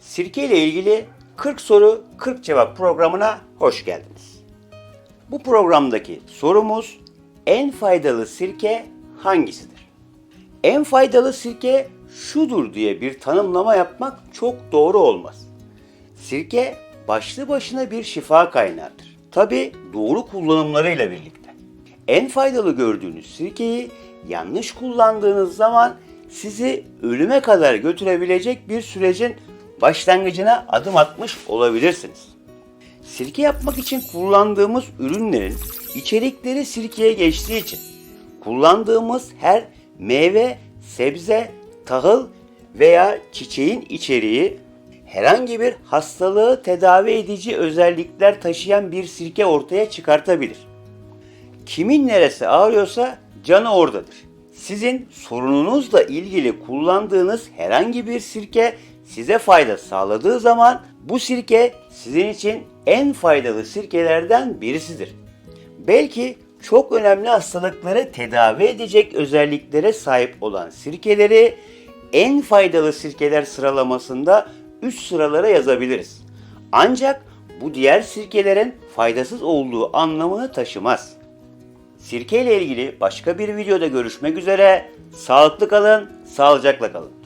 Sirke ile ilgili 40 soru 40 cevap programına hoş geldiniz. Bu programdaki sorumuz en faydalı sirke hangisidir? En faydalı sirke şudur diye bir tanımlama yapmak çok doğru olmaz. Sirke başlı başına bir şifa kaynağıdır. Tabi doğru kullanımlarıyla birlikte. En faydalı gördüğünüz sirkeyi yanlış kullandığınız zaman sizi ölüme kadar götürebilecek bir sürecin başlangıcına adım atmış olabilirsiniz. Sirke yapmak için kullandığımız ürünlerin içerikleri sirkeye geçtiği için kullandığımız her meyve, sebze, tahıl veya çiçeğin içeriği herhangi bir hastalığı tedavi edici özellikler taşıyan bir sirke ortaya çıkartabilir. Kimin neresi ağrıyorsa canı oradadır. Sizin sorununuzla ilgili kullandığınız herhangi bir sirke size fayda sağladığı zaman bu sirke sizin için en faydalı sirkelerden birisidir. Belki çok önemli hastalıkları tedavi edecek özelliklere sahip olan sirkeleri en faydalı sirkeler sıralamasında üst sıralara yazabiliriz. Ancak bu diğer sirkelerin faydasız olduğu anlamını taşımaz. Sirke ile ilgili başka bir videoda görüşmek üzere. Sağlıklı kalın, sağlıcakla kalın.